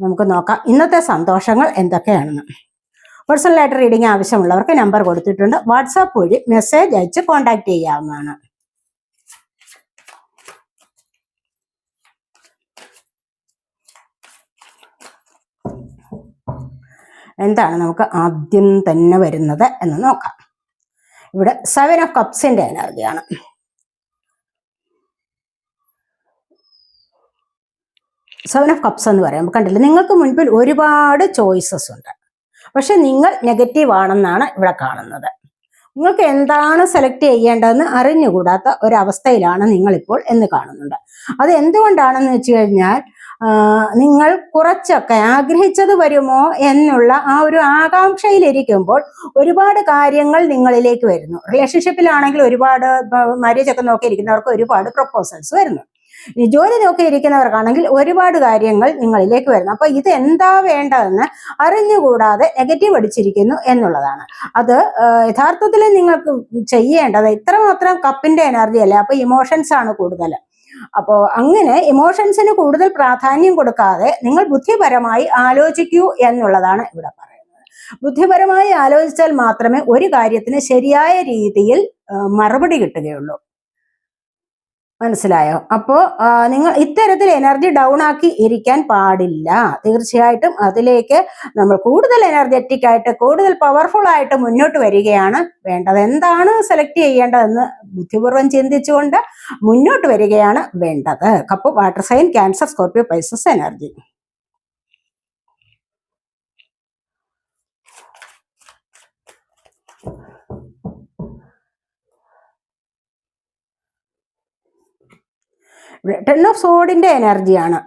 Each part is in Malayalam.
നമുക്ക് നോക്കാം. ഇന്നത്തെ സന്തോഷങ്ങൾ എന്തൊക്കെയാണെന്ന്. പേഴ്സണൽ പേഴ്സണലായിട്ട് റീഡിംഗ് ആവശ്യമുള്ളവർക്ക് നമ്പർ കൊടുത്തിട്ടുണ്ട്. വാട്സാപ്പ് വഴി മെസ്സേജ് അയച്ച് കോൺടാക്ട് ചെയ്യാവുന്നതാണ്. എന്താണ് നമുക്ക് ആദ്യം തന്നെ വരുന്നത് എന്ന് നോക്കാം. ഇവിടെ സെവൻ ഓഫ് കപ്സിന്റെ എനർജിയാണ് സെവൻ ഓഫ് കപ്സ് എന്ന് പറയുമ്പോൾ കണ്ടില്ല? നിങ്ങൾക്ക് മുൻപിൽ ഒരുപാട് ചോയ്സസ് ഉണ്ട്. പക്ഷെ നിങ്ങൾ നെഗറ്റീവ് ആണെന്നാണ് ഇവിടെ കാണുന്നത്. നിങ്ങൾക്ക് എന്താണ് സെലക്ട് ചെയ്യേണ്ടതെന്ന് അറിഞ്ഞുകൂടാത്ത ഒരവസ്ഥയിലാണ് നിങ്ങളിപ്പോൾ എന്ന് കാണുന്നുണ്ട് അത് എന്തുകൊണ്ടാണെന്ന് വെച്ച് കഴിഞ്ഞാൽ നിങ്ങൾ കുറച്ചൊക്കെ ആഗ്രഹിച്ചത് വരുമോ എന്നുള്ള ആ ഒരു ആകാംക്ഷയിലിരിക്കുമ്പോൾ ഒരുപാട് കാര്യങ്ങൾ നിങ്ങളിലേക്ക് വരുന്നു. റിലേഷൻഷിപ്പിലാണെങ്കിൽ ഒരുപാട് മാരേജ് ഒക്കെ നോക്കിയിരിക്കുന്നവർക്ക് ഒരുപാട് പ്രപ്പോസൽസ് വരുന്നു. ജോലി നോക്കിയിരിക്കുന്നവർക്കാണെങ്കിൽ ഒരുപാട് കാര്യങ്ങൾ നിങ്ങളിലേക്ക് വരുന്നു. അപ്പൊ ഇത് എന്താ വേണ്ടതെന്ന് അറിഞ്ഞുകൂടാതെ നെഗറ്റീവ് അടിച്ചിരിക്കുന്നു എന്നുള്ളതാണ്. അത് യഥാർത്ഥത്തിൽ നിങ്ങൾക്ക് ചെയ്യേണ്ടത് ഇത്രമാത്രം കപ്പിന്റെ എനർജി അല്ലേ? അപ്പൊ ഇമോഷൻസ് ആണ് കൂടുതൽ. അപ്പോൾ അങ്ങനെ ഇമോഷൻസിന് കൂടുതൽ പ്രാധാന്യം കൊടുക്കാതെ നിങ്ങൾ ബുദ്ധിപരമായി ആലോചിക്കൂ എന്നുള്ളതാണ് ഇവിടെ പറയുന്നത്. ബുദ്ധിപരമായി ആലോചിച്ചാൽ മാത്രമേ ഒരു കാര്യത്തിന് ശരിയായ രീതിയിൽ മറുപടി കിട്ടുകയുള്ളൂ. മനസ്സിലായോ? അപ്പോ നിങ്ങൾ ഇത്തരത്തിൽ എനർജി ഡൗൺ ആക്കി ഇരിക്കാൻ പാടില്ല. തീർച്ചയായിട്ടും അതിലേക്ക് നമ്മൾ കൂടുതൽ എനർജറ്റിക് ആയിട്ട് കൂടുതൽ പവർഫുൾ ആയിട്ട് മുന്നോട്ട് വരികയാണ് വേണ്ടത്. എന്താണ് സെലക്ട് ചെയ്യേണ്ടതെന്ന് ബുദ്ധിപൂർവം ചിന്തിച്ചുകൊണ്ട് മുന്നോട്ട് വരികയാണ് വേണ്ടത്. Cup water sign Cancer Scorpio Pisces energy ten of സോഡിന്റെ എനർജിയാണ്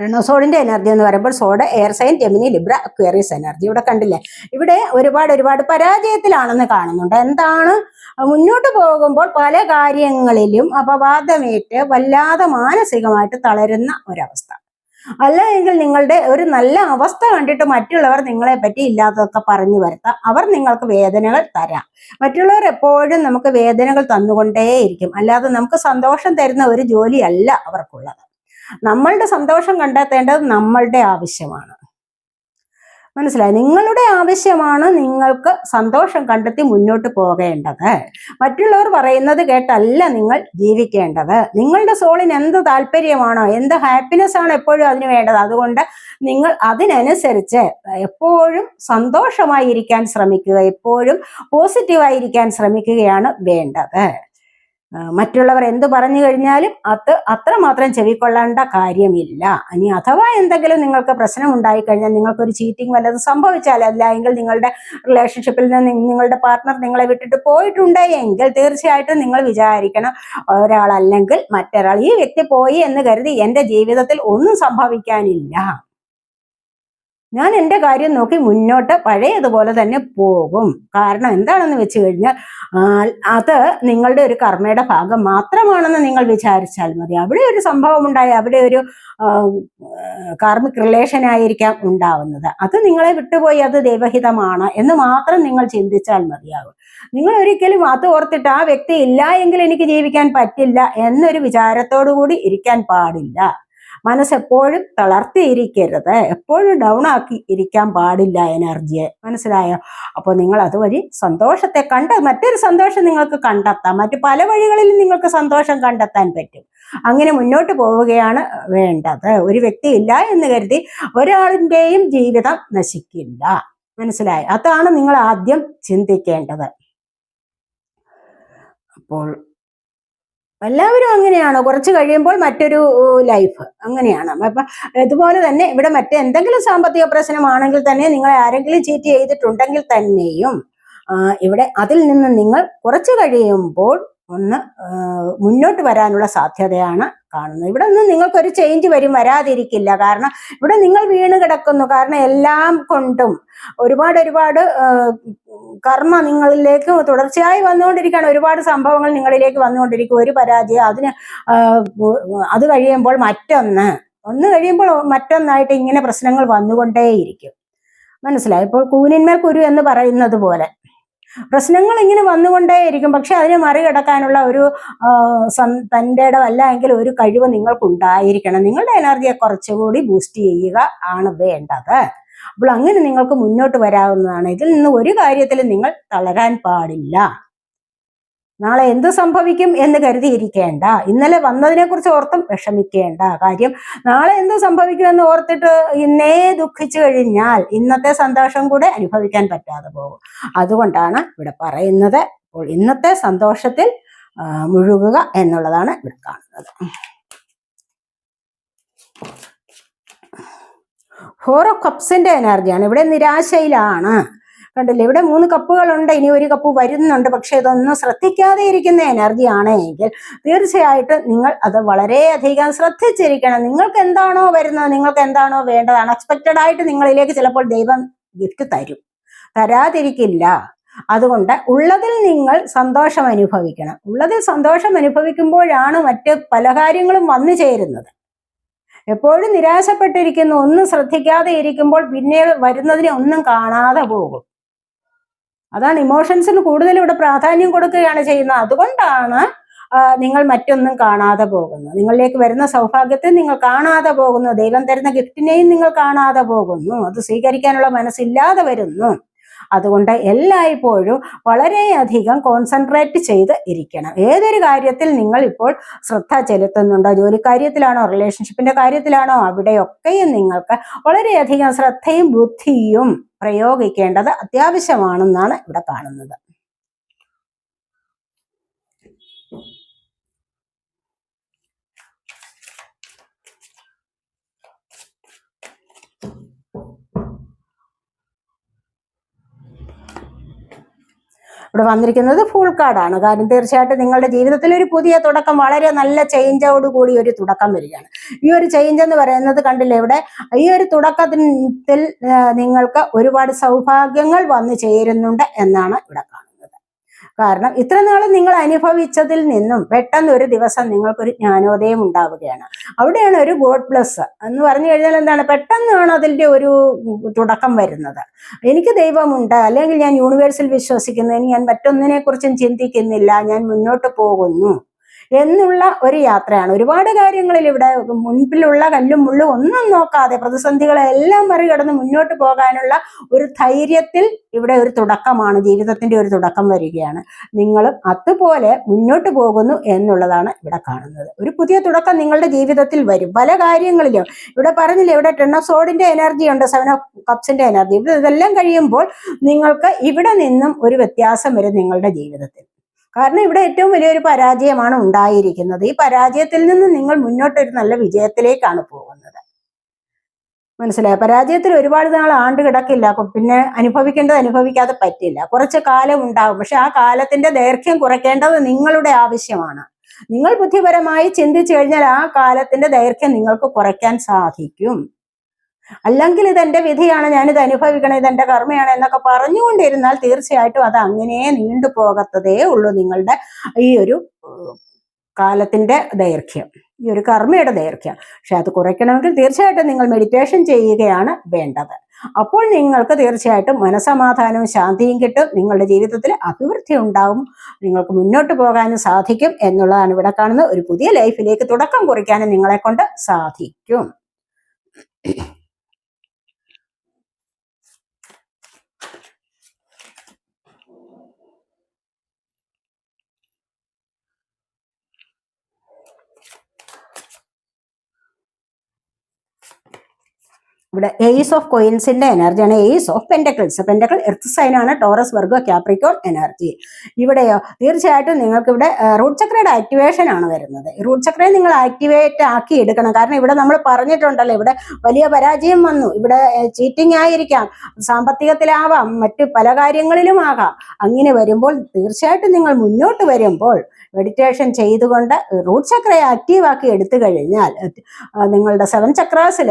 ടെൻ ഓഫ് സോഡിന്റെ എനർജി എന്ന് പറയുമ്പോൾ sword air sign Gemini Libra Aquarius energy ഇവിടെ കണ്ടില്ലേ? ഇവിടെ ഒരുപാട് ഒരുപാട് പരാജയത്തിലാണെന്ന് കാണുന്നുണ്ട്. എന്താണ്? മുന്നോട്ട് പോകുമ്പോൾ പല കാര്യങ്ങളിലും അപവാദമേറ്റ് വല്ലാതെ മാനസികമായിട്ട് തളരുന്ന ഒരവസ്ഥ. അല്ല എങ്കിൽ നിങ്ങളുടെ ഒരു നല്ല അവസ്ഥ കണ്ടിട്ട് മറ്റുള്ളവർ നിങ്ങളെ പറ്റി ഇല്ലാത്തതൊക്കെ പറഞ്ഞു വരുത്താം. അവർ നിങ്ങൾക്ക് വേദനകൾ തരാം. മറ്റുള്ളവർ എപ്പോഴും നമുക്ക് വേദനകൾ തന്നുകൊണ്ടേയിരിക്കും. അല്ലാതെ നമുക്ക് സന്തോഷം തരുന്ന ഒരു ജോലിയല്ല അവർക്കുള്ളത്. നമ്മളുടെ സന്തോഷം കണ്ടെത്തേണ്ടത് നമ്മളുടെ ആവശ്യമാണ്. മനസ്സിലായി? നിങ്ങളുടെ ആവശ്യമാണ് നിങ്ങൾക്ക് സന്തോഷം കണ്ടെത്തി മുന്നോട്ട് പോകേണ്ടത്. മറ്റുള്ളവർ പറയുന്നത് കേട്ടല്ല നിങ്ങൾ ജീവിക്കേണ്ടത്. നിങ്ങളുടെ സോളിന് എന്ത് താല്പര്യമാണോ എന്ത് ഹാപ്പിനെസ് ആണ് എപ്പോഴും അതിന് വേണ്ടത്. അതുകൊണ്ട് നിങ്ങൾ അതിനനുസരിച്ച് എപ്പോഴും സന്തോഷമായിരിക്കാൻ ശ്രമിക്കുക എപ്പോഴും പോസിറ്റീവായിരിക്കാൻ ശ്രമിക്കുകയാണ് വേണ്ടത്. മറ്റുള്ളവർ എന്ത് പറഞ്ഞു കഴിഞ്ഞാലും അത് അത്രമാത്രം ചെവിക്കൊള്ളേണ്ട കാര്യമില്ല. ഇനി അഥവാ എന്തെങ്കിലും നിങ്ങൾക്ക് പ്രശ്നം ഉണ്ടായിക്കഴിഞ്ഞാൽ നിങ്ങൾക്കൊരു ചീറ്റിംഗ് വല്ലതും സംഭവിച്ചാൽ അല്ല എങ്കിൽ നിങ്ങളുടെ റിലേഷൻഷിപ്പിൽ നിന്ന് നിങ്ങളുടെ പാർട്ട്ണർ നിങ്ങളെ വിട്ടിട്ട് പോയിട്ടുണ്ട് എങ്കിൽ തീർച്ചയായിട്ടും നിങ്ങൾ വിചാരിക്കണം ഒരാളല്ലെങ്കിൽ മറ്റൊരാൾ ഈ വ്യക്തി പോയി എന്ന് കരുതി എന്റെ ജീവിതത്തിൽ ഒന്നും സംഭവിക്കാനില്ല. ഞാൻ എന്റെ കാര്യം നോക്കി മുന്നോട്ട് പഴയതുപോലെ തന്നെ പോകും. കാരണം എന്താണെന്ന് വെച്ച് കഴിഞ്ഞാൽ അത് നിങ്ങളുടെ ഒരു കർമ്മയുടെ ഭാഗം മാത്രമാണെന്ന് നിങ്ങൾ വിചാരിച്ചാൽ മതി. അവിടെ ഒരു സംഭവം ഉണ്ടായി അവിടെ ഒരു കാർമിക് റിലേഷൻ ആയിരിക്കാം ഉണ്ടാവുന്നത്. അത് നിങ്ങളെ വിട്ടുപോയി അത് ദൈവഹിതമാണ് എന്ന് മാത്രം നിങ്ങൾ ചിന്തിച്ചാൽ മതിയാകും. നിങ്ങൾ ഒരിക്കലും അത് ഓർത്തിട്ട് ആ വ്യക്തി ഇല്ല എങ്കിൽ എനിക്ക് ജീവിക്കാൻ പറ്റില്ല എന്നൊരു വിചാരത്തോടു കൂടി ഇരിക്കാൻ പാടില്ല. മനസ്സെപ്പോഴും തളർത്തിയിരിക്കരുത്. എപ്പോഴും ഡൗൺ ആക്കി ഇരിക്കാൻ പാടില്ല എനർജിയെ മനസ്സിലായോ? അപ്പോൾ നിങ്ങൾ അതുവഴി സന്തോഷത്തെ കണ്ട മറ്റൊരു സന്തോഷം നിങ്ങൾക്ക് കണ്ടെത്താം. മറ്റു പല വഴികളിലും നിങ്ങൾക്ക് സന്തോഷം കണ്ടെത്താൻ പറ്റും. അങ്ങനെ മുന്നോട്ട് പോവുകയാണ് വേണ്ടത്. ഒരു വ്യക്തി ഇല്ല എന്ന് കരുതി ഒരാളിന്റെയും ജീവിതം നശിക്കില്ല. മനസ്സിലായി? അതാണ് നിങ്ങൾ ആദ്യം ചിന്തിക്കേണ്ടത്. അപ്പോൾ എല്ലാവരും അങ്ങനെയാണ്? കുറച്ച് കഴിയുമ്പോൾ മറ്റൊരു ലൈഫ് അങ്ങനെയാണ്. അപ്പൊ ഇതുപോലെ തന്നെ ഇവിടെ മറ്റെന്തെങ്കിലും സാമ്പത്തിക പ്രശ്നമാണെങ്കിൽ തന്നെ നിങ്ങളെ ആരെങ്കിലും ചീറ്റ് ചെയ്തിട്ടുണ്ടെങ്കിൽ തന്നെയും ഇവിടെ അതിൽ നിന്ന് നിങ്ങൾ കുറച്ച് കഴിയുമ്പോൾ ഒന്ന് മുന്നോട്ട് വരാനുള്ള സാധ്യതയാണ് കാണുന്നത് ഇവിടെ നിന്ന് നിങ്ങൾക്കൊരു ചേഞ്ച് വരും വരാതിരിക്കില്ല. കാരണം ഇവിടെ നിങ്ങൾ വീണ് കിടക്കുന്നു. കാരണം എല്ലാം കൊണ്ടും ഒരുപാട് ഒരുപാട് കർമ്മ നിങ്ങളിലേക്ക് തുടർച്ചയായി വന്നുകൊണ്ടിരിക്കുകയാണ്. ഒരുപാട് സംഭവങ്ങൾ നിങ്ങളിലേക്ക് വന്നുകൊണ്ടിരിക്കും. ഒരു പരാജയം അതിന് അത് കഴിയുമ്പോൾ മറ്റൊന്ന്. ഒന്ന് കഴിയുമ്പോൾ മറ്റൊന്നായിട്ട് ഇങ്ങനെ പ്രശ്നങ്ങൾ വന്നുകൊണ്ടേയിരിക്കും. മനസ്സിലായി? ഇപ്പോൾ കൂനിന്മേൽ കുരു എന്ന് പറയുന്നത് പോലെ. പ്രശ്നങ്ങൾ ഇങ്ങനെ വന്നുകൊണ്ടേയിരിക്കും. പക്ഷെ അതിനെ മറികടക്കാനുള്ള ഒരു തന്റെ എങ്കിൽ ഒരു കഴിവ് നിങ്ങൾക്കുണ്ടായിരിക്കണം. നിങ്ങളുടെ എനർജിയെ കുറച്ചുകൂടി ബൂസ്റ്റ് ചെയ്യുക ആണ് വേണ്ടത്. അപ്പോൾ അങ്ങനെ നിങ്ങൾക്ക് മുന്നോട്ട് വരാവുന്നതാണ്. ഇതിൽ നിന്ന് ഒരു കാര്യത്തിലും നിങ്ങൾ തളരാൻ പാടില്ല. നാളെ എന്ത് സംഭവിക്കും എന്ന് കരുതിയിരിക്കേണ്ട. ഇന്നലെ വന്നതിനെ കുറിച്ച് ഓർത്തും വിഷമിക്കേണ്ട കാര്യം. നാളെ എന്ത് സംഭവിക്കും എന്ന് ഓർത്തിട്ട് ഇന്നേ ദുഃഖിച്ചു കഴിഞ്ഞാൽ ഇന്നത്തെ സന്തോഷം കൂടെ അനുഭവിക്കാൻ പറ്റാതെ പോകും. അതുകൊണ്ടാണ് ഇവിടെ പറയുന്നത്. അപ്പോൾ ഇന്നത്തെ സന്തോഷത്തിൽ മുഴുകുക എന്നുള്ളതാണ് ഇവിടെ കാണുന്നത്. ഓഫ് കപ്സിന്റെ എനർജിയാണ്. ഇവിടെ നിരാശയിലാണ്. കണ്ടില്ലേ? ഇവിടെ മൂന്ന് കപ്പുകളുണ്ട് ഇനി ഒരു കപ്പ് വരുന്നുണ്ട്. പക്ഷെ ഇതൊന്നും ശ്രദ്ധിക്കാതെ ഇരിക്കുന്ന എനർജിയാണ് എങ്കിൽ തീർച്ചയായിട്ടും നിങ്ങൾ അത് വളരെയധികം ശ്രദ്ധിച്ചിരിക്കണം. നിങ്ങൾക്ക് എന്താണോ വരുന്നത് നിങ്ങൾക്ക് എന്താണോ വേണ്ടത് അൺഎക്സ്പെക്റ്റഡ് ആയിട്ട് നിങ്ങളിലേക്ക് ചിലപ്പോൾ ദൈവം ഗിഫ്റ്റ് തരും. തരാതിരിക്കില്ല. അതുകൊണ്ട് ഉള്ളതിൽ നിങ്ങൾ സന്തോഷം അനുഭവിക്കണം. ഉള്ളതിൽ സന്തോഷം അനുഭവിക്കുമ്പോഴാണ് മറ്റ് പല കാര്യങ്ങളും വന്നു ചേരുന്നത്. എപ്പോഴും നിരാശപ്പെട്ടിരിക്കുന്നു ഒന്നും ശ്രദ്ധിക്കാതെ ഇരിക്കുമ്പോൾ പിന്നെ വരുന്നതിനെ ഒന്നും കാണാതെ പോകും. അതാണ് ഇമോഷൻസിന് കൂടുതൽ ഇവിടെ പ്രാധാന്യം കൊടുക്കുകയാണ് ചെയ്യുന്നത്. അതുകൊണ്ടാണ് നിങ്ങൾ മറ്റൊന്നും കാണാതെ പോകുന്നത്. നിങ്ങളിലേക്ക് വരുന്ന സൗഭാഗ്യത്തെ നിങ്ങൾ കാണാതെ പോകുന്നു. ദൈവം തരുന്ന ഗിഫ്റ്റിനെയും നിങ്ങൾ കാണാതെ പോകുന്നു. അത് സ്വീകരിക്കാനുള്ള മനസ്സില്ലാതെ വരുന്നു. അതുകൊണ്ട് എല്ലായ്പ്പോഴും വളരെയധികം കോൺസെൻട്രേറ്റ് ചെയ്ത് ഇരിക്കണം. ഏതൊരു കാര്യത്തിൽ നിങ്ങൾ ഇപ്പോൾ ശ്രദ്ധ ചെലുത്തുന്നുണ്ടോ? ജോലി കാര്യത്തിലാണോ റിലേഷൻഷിപ്പിന്റെ കാര്യത്തിലാണോ? അവിടെയൊക്കെയും നിങ്ങൾക്ക് വളരെയധികം ശ്രദ്ധയും ബുദ്ധിയും പ്രയോഗിക്കേണ്ടത് അത്യാവശ്യമാണെന്നാണ് ഇവിടെ കാണുന്നത്. ഇവിടെ വന്നിരിക്കുന്നത് ഫുൾ കാർഡാണ് കാരണം തീർച്ചയായിട്ടും നിങ്ങളുടെ ജീവിതത്തിൽ ഒരു പുതിയ തുടക്കം വളരെ നല്ല ചേഞ്ചോട് കൂടി ഒരു തുടക്കം വരികയാണ്. ഈ ഒരു ചേഞ്ച് എന്ന് പറയുന്നത് കണ്ടില്ലേ ഇവിടെ? ഈ ഒരു തുടക്കത്തിൽ നിങ്ങൾക്ക് ഒരുപാട് സൗഭാഗ്യങ്ങൾ വന്നു ചേരുന്നുണ്ട് എന്നാണ് ഇവിടെ കാണുന്നത്. കാരണം ഇത്ര നാളും നിങ്ങൾ അനുഭവിച്ചതിൽ നിന്നും പെട്ടെന്ന് ഒരു ദിവസം നിങ്ങൾക്കൊരു ജ്ഞാനോദയം ഉണ്ടാവുകയാണ്. അവിടെയാണ് ഒരു ഗോഡ് പ്ലസ് എന്ന് പറഞ്ഞു കഴിഞ്ഞാൽ എന്താണ്? പെട്ടെന്നാണ് അതിന്റെ ഒരു തുടക്കം വരുന്നത്. എനിക്ക് ദൈവമുണ്ട് അല്ലെങ്കിൽ ഞാൻ യൂണിവേഴ്സിൽ വിശ്വസിക്കുന്നതിന് ഞാൻ മറ്റൊന്നിനെ കുറിച്ചും ചിന്തിക്കുന്നില്ല ഞാൻ മുന്നോട്ട് പോകുന്നു. എന്നുള്ള ഒരു യാത്രയാണ്. ഒരുപാട് കാര്യങ്ങളിൽ ഇവിടെ മുൻപിലുള്ള കല്ലും മുള്ളും ഒന്നും നോക്കാതെ പ്രതിസന്ധികളെല്ലാം മറികടന്ന് മുന്നോട്ട് പോകാനുള്ള ഒരു ധൈര്യത്തിൽ ഇവിടെ ഒരു തുടക്കമാണ്. ജീവിതത്തിന്റെ ഒരു തുടക്കം വരികയാണ്. നിങ്ങളും അതുപോലെ മുന്നോട്ട് പോകുന്നു എന്നുള്ളതാണ് ഇവിടെ കാണുന്നത്. ഒരു പുതിയ തുടക്കം നിങ്ങളുടെ ജീവിതത്തിൽ വരും. പല കാര്യങ്ങളിലും ഇവിടെ പറഞ്ഞില്ലേ ഇവിടെ ടെൻ ഓഫ് സോഡിന്റെ എനർജി ഉണ്ട് സെവൻ ഓഫ് കപ്സിന്റെ എനർജി. ഇത് ഇതെല്ലാം കഴിയുമ്പോൾ നിങ്ങൾക്ക് ഇവിടെ നിന്നും ഒരു വ്യത്യാസം വരും നിങ്ങളുടെ ജീവിതത്തിൽ. കാരണം ഇവിടെ ഏറ്റവും വലിയൊരു പരാജയമാണ് ഉണ്ടായിരിക്കുന്നത്. ഈ പരാജയത്തിൽ നിന്ന് നിങ്ങൾ മുന്നോട്ട് ഒരു നല്ല വിജയത്തിലേക്കാണ് പോകുന്നത്. മനസ്സിലായ? പരാജയത്തിൽ ഒരുപാട് നാൾ ആണ്ട് കിടക്കില്ല. പിന്നെ അനുഭവിക്കേണ്ടത് അനുഭവിക്കാതെ പറ്റില്ല. കുറച്ച് കാലം ഉണ്ടാകും പക്ഷെ ആ കാലത്തിന്റെ ദൈർഘ്യം കുറയ്ക്കേണ്ടത് നിങ്ങളുടെ ആവശ്യമാണ്. നിങ്ങൾ ബുദ്ധിപരമായി ചിന്തിച്ചു കഴിഞ്ഞാൽ ആ കാലത്തിന്റെ ദൈർഘ്യം നിങ്ങൾക്ക് കുറയ്ക്കാൻ സാധിക്കും. അല്ലെങ്കിൽ ഇത് എന്റെ വിധിയാണ് ഞാനിത് അനുഭവിക്കണം ഇത് എന്റെ കർമ്മയാണ് എന്നൊക്കെ പറഞ്ഞുകൊണ്ടിരുന്നാൽ തീർച്ചയായിട്ടും അത് അങ്ങനെ നീണ്ടു പോകത്തതേ ഉള്ളൂ നിങ്ങളുടെ ഈ ഒരു കാലത്തിന്റെ ദൈർഘ്യം ഈ ഒരു കർമ്മയുടെ ദൈർഘ്യം. പക്ഷെ അത് കുറയ്ക്കണമെങ്കിൽ തീർച്ചയായിട്ടും നിങ്ങൾ മെഡിറ്റേഷൻ ചെയ്യുകയാണ് വേണ്ടത്. അപ്പോൾ നിങ്ങൾക്ക് തീർച്ചയായിട്ടും മനസമാധാനവും ശാന്തിയും കിട്ടും നിങ്ങളുടെ ജീവിതത്തിൽ അഭിവൃദ്ധി ഉണ്ടാവും നിങ്ങൾക്ക് മുന്നോട്ട് പോകാനും സാധിക്കും എന്നുള്ളതാണ് ഇവിടെ കാണുന്നത് ഒരു പുതിയ ലൈഫിലേക്ക് തുടക്കം കുറിക്കാനും നിങ്ങളെ കൊണ്ട് സാധിക്കും. ഇവിടെ എയ്സ് ഓഫ് കോയിൻസിന്റെ എനർജിയാണ് ace of pentacles pentacle earth sign ആണ്. ടോറസ് വർഗോ ക്യാപ്രിക്കോൺ എനർജി ഇവിടെയോ? തീർച്ചയായിട്ടും നിങ്ങൾക്ക് ഇവിടെ റൂട്ട് ചക്രയുടെ ആക്ടിവേഷൻ ആണ് വരുന്നത്. റൂട്ട് ചക്രയെ നിങ്ങൾ ആക്ടിവേറ്റ് ആക്കി എടുക്കണം. കാരണം ഇവിടെ നമ്മൾ പറഞ്ഞിട്ടുണ്ടല്ലോ ഇവിടെ വലിയ പരാജയം വന്നു. ഇവിടെ ചീറ്റിംഗ് ആയിരിക്കാം. സാമ്പത്തികത്തിലാവാം. മറ്റു പല കാര്യങ്ങളിലും ആകാം. അങ്ങനെ വരുമ്പോൾ തീർച്ചയായിട്ടും നിങ്ങൾ മുന്നോട്ട് വരുമ്പോൾ മെഡിറ്റേഷൻ ചെയ്തുകൊണ്ട് റൂട്ട് ചക്രയെ ആക്റ്റീവാക്കി എടുത്തു കഴിഞ്ഞാൽ നിങ്ങളുടെ സെവൻ ചക്രാസിൽ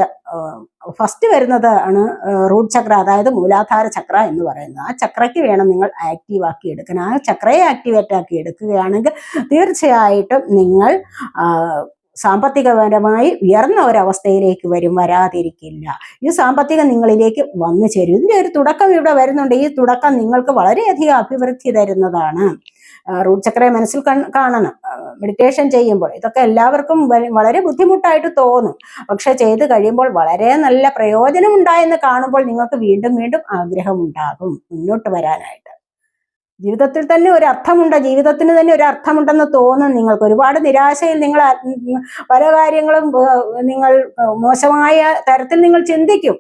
ഫസ്റ്റ് വരുന്നത് ആണ് റൂട്ട് ചക്ര അതായത് മൂലാധാര ചക്ര എന്ന് പറയുന്നത്. ആ ചക്രയ്ക്ക് വേണം നിങ്ങൾ ആക്റ്റീവ് ആക്കി എടുക്കാൻ. ആ ചക്രയെ ആക്ടിവേറ്റ് ആക്കി എടുക്കുകയാണെങ്കിൽ തീർച്ചയായിട്ടും നിങ്ങൾ സാമ്പത്തികപരമായി ഉയർന്ന ഒരവസ്ഥയിലേക്ക് വരും വരാതിരിക്കില്ല. ഈ സാമ്പത്തികം നിങ്ങളിലേക്ക് വന്നു ചേരും. ഇതിന്റെ ഒരു തുടക്കം ഇവിടെ വരുന്നുണ്ട്. ഈ തുടക്കം നിങ്ങൾക്ക് വളരെയധികം അഭിവൃദ്ധി തരുന്നതാണ്. റൂട്ട് ചക്രയെ മനസ്സിൽ കാണണം. മെഡിറ്റേഷൻ ചെയ്യുമ്പോൾ. ഇതൊക്കെ എല്ലാവർക്കും വളരെ ബുദ്ധിമുട്ടായിട്ട് തോന്നും. പക്ഷെ ചെയ്ത് കഴിയുമ്പോൾ വളരെ നല്ല പ്രയോജനം ഉണ്ടായെന്ന് കാണുമ്പോൾ നിങ്ങൾക്ക് വീണ്ടും വീണ്ടും ആഗ്രഹം ഉണ്ടാകും മുന്നോട്ട് വരാനായിട്ട്. ജീവിതത്തിൽ തന്നെ ഒരു അർത്ഥമുണ്ട് ജീവിതത്തിന് തന്നെ ഒരു അർത്ഥമുണ്ടെന്ന് തോന്നും നിങ്ങൾക്ക്. ഒരുപാട് നിരാശയിൽ നിങ്ങൾ പല കാര്യങ്ങളും നിങ്ങൾ മോശമായ തരത്തിൽ നിങ്ങൾ ചിന്തിക്കും.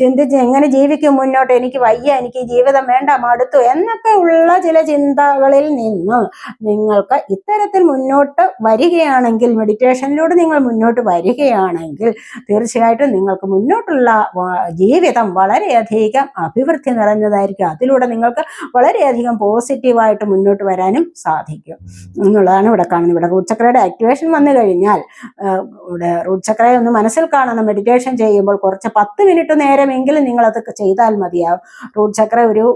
ചിന്തിച്ച് എങ്ങനെ ജീവിക്കും മുന്നോട്ട്? എനിക്ക് വയ്യ എനിക്ക് ജീവിതം വേണ്ട മടുത്തു എന്നൊക്കെ ഉള്ള ചില ചിന്തകളിൽ നിന്ന് നിങ്ങൾക്ക് ഇത്തരത്തിൽ മുന്നോട്ട് വരികയാണെങ്കിൽ മെഡിറ്റേഷനിലൂടെ നിങ്ങൾ മുന്നോട്ട് വരികയാണെങ്കിൽ തീർച്ചയായിട്ടും നിങ്ങൾക്ക് മുന്നോട്ടുള്ള ജീവിതം വളരെയധികം അഭിവൃദ്ധി നിറഞ്ഞതായിരിക്കും. അതിലൂടെ നിങ്ങൾക്ക് വളരെയധികം പോസിറ്റീവായിട്ട് മുന്നോട്ട് വരാനും സാധിക്കും. എന്നുള്ളതാണ് ഇവിടെ കാണുന്നത്. ഇവിടെ റൂട്ട് ചക്രയുടെ ആക്ടിവേഷൻ വന്നു കഴിഞ്ഞാൽ ഇവിടെ റൂട്ട് ചക്രയെ ഒന്ന് മനസ്സിൽ കാണണം. മെഡിറ്റേഷൻ ചെയ്യുമ്പോൾ കുറച്ച് പത്ത് മിനിറ്റ് നേരമെങ്കിലും നിങ്ങൾ അതൊക്കെ ചെയ്താൽ മതിയാവും. റൂട്ട് ചക്ര ഒരു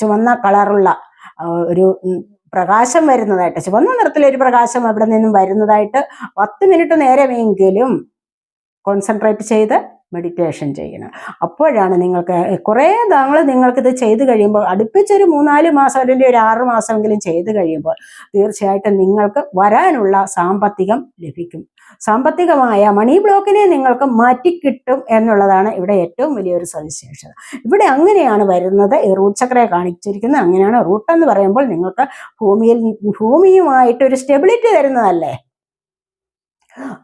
ചുവന്ന കളറുള്ള ഒരു പ്രകാശം വരുന്നതായിട്ട് ചുവന്ന നിറത്തിലൊരു പ്രകാശം അവിടെ നിന്നും വരുന്നതായിട്ട് പത്ത് മിനിറ്റ് നേരമെങ്കിലും കോൺസെൻട്രേറ്റ് ചെയ്ത് മെഡിറ്റേഷൻ ചെയ്യണം. അപ്പോഴാണ് നിങ്ങൾക്ക് കുറേ നിങ്ങൾക്ക് ഇത് ചെയ്ത് കഴിയുമ്പോൾ അടുപ്പിച്ചൊരു മൂന്നാൽ മാസം അല്ലെങ്കിൽ ഒരു ആറ് മാസമെങ്കിലും ചെയ്ത് കഴിയുമ്പോൾ തീർച്ചയായിട്ടും നിങ്ങൾക്ക് വരാനുള്ള സാമ്പത്തികം ലഭിക്കും. സാമ്പത്തികമായ മണി ബ്ലോക്കിനെ നിങ്ങൾക്ക് മാറ്റിക്കിട്ടും എന്നുള്ളതാണ് ഇവിടെ ഏറ്റവും വലിയൊരു സവിശേഷത. ഇവിടെ അങ്ങനെയാണ് വരുന്നത് ഈ റൂട്ട് ചക്രയെ കാണിച്ചിരിക്കുന്നത്. അങ്ങനെയാണ് റൂട്ട് എന്ന് പറയുമ്പോൾ നിങ്ങൾക്ക് ഭൂമിയിൽ ഭൂമിയുമായിട്ട് ഒരു സ്റ്റെബിലിറ്റി തരുന്നതല്ലേ?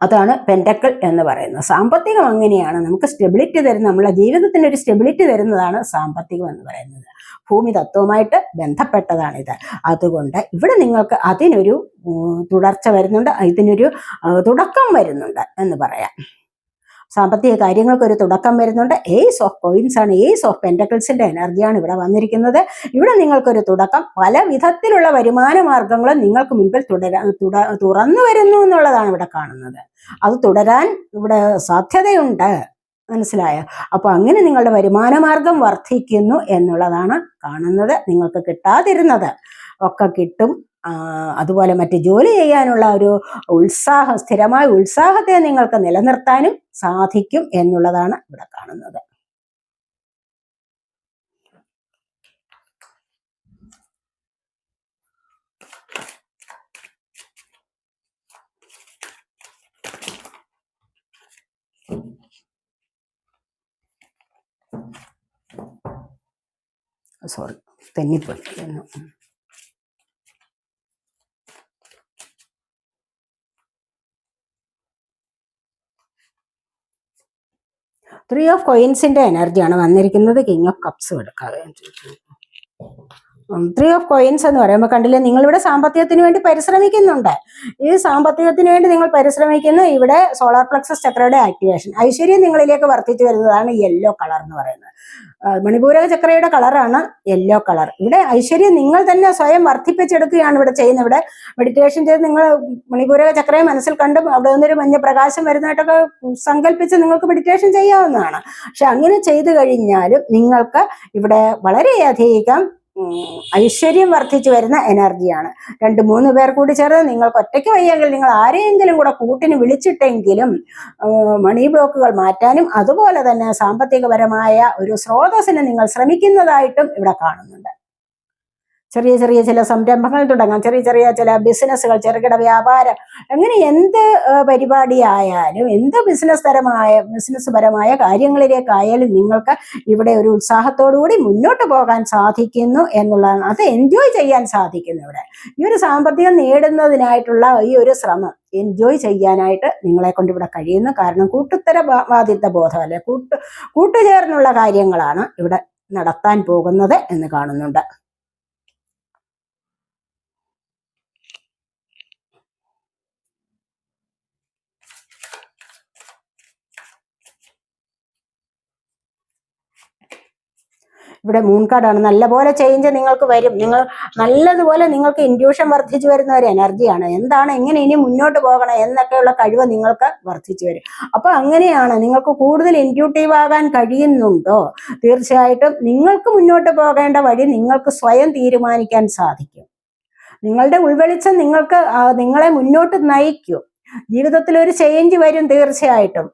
അതാണ് പെന്റക്കൾ എന്ന് പറയുന്നത്. സാമ്പത്തികം അങ്ങനെയാണ്. നമുക്ക് സ്റ്റെബിലിറ്റി തരുന്ന നമ്മളെ ജീവിതത്തിന് ഒരു സ്റ്റെബിലിറ്റി തരുന്നതാണ് സാമ്പത്തികം എന്ന് പറയുന്നത്. ഭൂമി ബന്ധപ്പെട്ടതാണ് ബന്ധപ്പെട്ടതാണിത്. അതുകൊണ്ട് ഇവിടെ നിങ്ങൾക്ക് അതിനൊരു തുടർച്ച വരുന്നുണ്ട് ഇതിനൊരു തുടക്കം വരുന്നുണ്ട് എന്ന് പറയാം. സാമ്പത്തിക കാര്യങ്ങൾക്ക് ഒരു തുടക്കം വരുന്നുണ്ട്. എയ്സ് ഓഫ് കോയിൻസ് ആണ് എയ്സ് ഓഫ് പെൻഡക്കിൾസിന്റെ എനർജിയാണ് ഇവിടെ വന്നിരിക്കുന്നത്. ഇവിടെ നിങ്ങൾക്കൊരു തുടക്കം പല വിധത്തിലുള്ള വരുമാന മാർഗങ്ങളും നിങ്ങൾക്ക് മുൻപിൽ തുടരാ തുട തുറന്നു വരുന്നു എന്നുള്ളതാണ് ഇവിടെ കാണുന്നത്. അത് തുടരാൻ ഇവിടെ സാധ്യതയുണ്ട്. മനസ്സിലായോ? അപ്പോൾ അങ്ങനെ നിങ്ങളുടെ വരുമാന മാർഗം വർദ്ധിക്കുന്നു എന്നുള്ളതാണ് കാണുന്നത് നിങ്ങൾക്ക് കിട്ടാതിരുന്നത്. ഒക്കെ കിട്ടും. അതുപോലെ മറ്റ് ജോലി ചെയ്യാനുള്ള ഒരു ഉത്സാഹം സ്ഥിരമായ ഉത്സാഹത്തെ നിങ്ങൾക്ക് നിലനിർത്താനും സാധിക്കും എന്നുള്ളതാണ് ഇവിടെ കാണുന്നത്. സോറി തെന്നിപ്പോയി. എന്ന്. ത്രീ ഓഫ് കോയിൻസിന്റെ എനർജിയാണ് വന്നിരിക്കുന്നത് കിങ് ഓഫ് കപ്സ് എടുക്കാതെ ത്രീ ഓഫ് കോയിൻസ് എന്ന് പറയുമ്പോൾ കണ്ടില്ലേ നിങ്ങൾ ഇവിടെ സാമ്പത്തികത്തിന് വേണ്ടി പരിശ്രമിക്കുന്നുണ്ട്. ഈ സാമ്പത്തികത്തിന് വേണ്ടി നിങ്ങൾ പരിശ്രമിക്കുന്നു ഇവിടെ സോളാർ പ്ലക്സസ് ചക്രയുടെ ആക്ടിവേഷൻ ഐശ്വര്യം നിങ്ങളിലേക്ക് വർദ്ധിച്ചു വരുന്നതാണ് യെല്ലോ കളർ എന്ന് പറയുന്നത്. മണിപൂരക ചക്രയുടെ കളറാണ് യെല്ലോ കളർ ഇവിടെ ഐശ്വര്യം നിങ്ങൾ തന്നെ സ്വയം വർദ്ധിപ്പിച്ചെടുക്കുകയാണ് ഇവിടെ ചെയ്യുന്നത്. ഇവിടെ മെഡിറ്റേഷൻ ചെയ്ത് നിങ്ങൾ മണിപൂരക ചക്രയെ മനസ്സിൽ കണ്ടും അവിടെ നിന്നൊരു മഞ്ഞ പ്രകാശം വരുന്നതായിട്ടൊക്കെ സങ്കല്പിച്ച് നിങ്ങൾക്ക് മെഡിറ്റേഷൻ ചെയ്യാവുന്നതാണ്. പക്ഷെ അങ്ങനെ ചെയ്തു കഴിഞ്ഞാലും നിങ്ങൾക്ക് ഇവിടെ വളരെയധികം ഐശ്വര്യം വർദ്ധിച്ചു വരുന്ന എനർജിയാണ്. രണ്ട് മൂന്ന് പേർ കൂടി ചേർന്ന് നിങ്ങൾക്ക് ഒറ്റയ്ക്ക് വയ്യെങ്കിൽ നിങ്ങൾ ആരെയെങ്കിലും കൂടെ കൂട്ടിന് വിളിച്ചിട്ടെങ്കിലും മണി ബ്ലോക്കുകൾ മാറ്റാനും അതുപോലെ തന്നെ സാമ്പത്തികപരമായ ഒരു സ്രോതസ്സിന് നിങ്ങൾ ശ്രമിക്കുന്നതായിട്ടും ഇവിടെ കാണുന്നുണ്ട്. ചെറിയ ചെറിയ ചില സംരംഭങ്ങൾ തുടങ്ങാം. ചെറിയ ചെറിയ ചില ബിസിനസ്സുകൾ ചെറുകിട വ്യാപാരം അങ്ങനെ എന്ത് പരിപാടിയായാലും എന്ത് ബിസിനസ് പരമായ ബിസിനസ് പരമായ കാര്യങ്ങളിലേക്കായാലും നിങ്ങൾക്ക് ഇവിടെ ഒരു ഉത്സാഹത്തോടുകൂടി മുന്നോട്ട് പോകാൻ സാധിക്കുന്നു എന്നുള്ളതാണ്. അത് എൻജോയ് ചെയ്യാൻ സാധിക്കുന്നു ഇവിടെ. ഈ ഒരു സാമ്പത്തികം നേടുന്നതിനായിട്ടുള്ള ഈ ഒരു ശ്രമം എൻജോയ് ചെയ്യാനായിട്ട് നിങ്ങളെ കൊണ്ട് ഇവിടെ കഴിയുന്നു. കാരണം കൂട്ടുത്തര ബാധിത ബോധം അല്ലെ? കൂട്ട് കൂട്ടുചേർന്നുള്ള കാര്യങ്ങളാണ് ഇവിടെ നടത്താൻ പോകുന്നത് എന്ന് കാണുന്നുണ്ട്. ഇവിടെ മൂൺ കാർഡാണ് നല്ലപോലെ ചേഞ്ച് നിങ്ങൾക്ക് വരും. നിങ്ങൾ നല്ലതുപോലെ നിങ്ങൾക്ക് ഇൻഡ്യൂഷൻ വർദ്ധിച്ചു വരുന്ന ഒരു എനർജിയാണ് എന്താണ് എങ്ങനെ ഇനി മുന്നോട്ട് പോകണം എന്നൊക്കെയുള്ള കഴിവ് നിങ്ങൾക്ക് വർദ്ധിച്ചു വരും. അപ്പൊ അങ്ങനെയാണ് നിങ്ങൾക്ക് കൂടുതൽ ഇൻഡ്യൂട്ടീവ് ആകാൻ കഴിയുന്നുണ്ടോ? തീർച്ചയായിട്ടും നിങ്ങൾക്ക് മുന്നോട്ട് പോകേണ്ട വഴി നിങ്ങൾക്ക് സ്വയം തീരുമാനിക്കാൻ സാധിക്കും. നിങ്ങളുടെ ഉൾവെളിച്ചം നിങ്ങൾക്ക് നിങ്ങളെ മുന്നോട്ട് നയിക്കും. ജീവിതത്തിൽ ഒരു ചേഞ്ച് വരും തീർച്ചയായിട്ടും.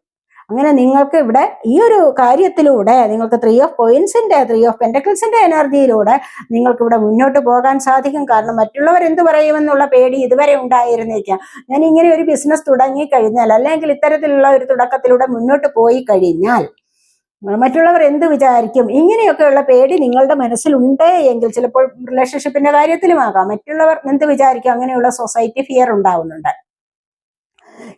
അങ്ങനെ നിങ്ങൾക്ക് ഇവിടെ ഈ ഒരു കാര്യത്തിലൂടെ നിങ്ങൾക്ക് ത്രീ ഓഫ് പോയിന്റ്സിന്റെ ത്രീ ഓഫ് പെന്റക്കിൾസിന്റെ എനർജിയിലൂടെ നിങ്ങൾക്ക് ഇവിടെ മുന്നോട്ട് പോകാൻ സാധിക്കും. കാരണം മറ്റുള്ളവർ എന്ത് പറയുമെന്നുള്ള പേടി ഇതുവരെ ഉണ്ടായിരുന്നേക്കാം ഞാൻ ഇങ്ങനെ ഒരു ബിസിനസ് തുടങ്ങി കഴിഞ്ഞാൽ അല്ലെങ്കിൽ ഇത്തരത്തിലുള്ള ഒരു തുടക്കത്തിലൂടെ മുന്നോട്ട് പോയി കഴിഞ്ഞാൽ മറ്റുള്ളവർ എന്ത് വിചാരിക്കും? ഇങ്ങനെയൊക്കെയുള്ള പേടി നിങ്ങളുടെ മനസ്സിലുണ്ട് എങ്കിൽ ചിലപ്പോൾ റിലേഷൻഷിപ്പിന്റെ കാര്യത്തിലുമാകാം മറ്റുള്ളവർ എന്ത് വിചാരിക്കും? അങ്ങനെയുള്ള സൊസൈറ്റി ഫിയർ ഉണ്ടാവുന്നുണ്ട്.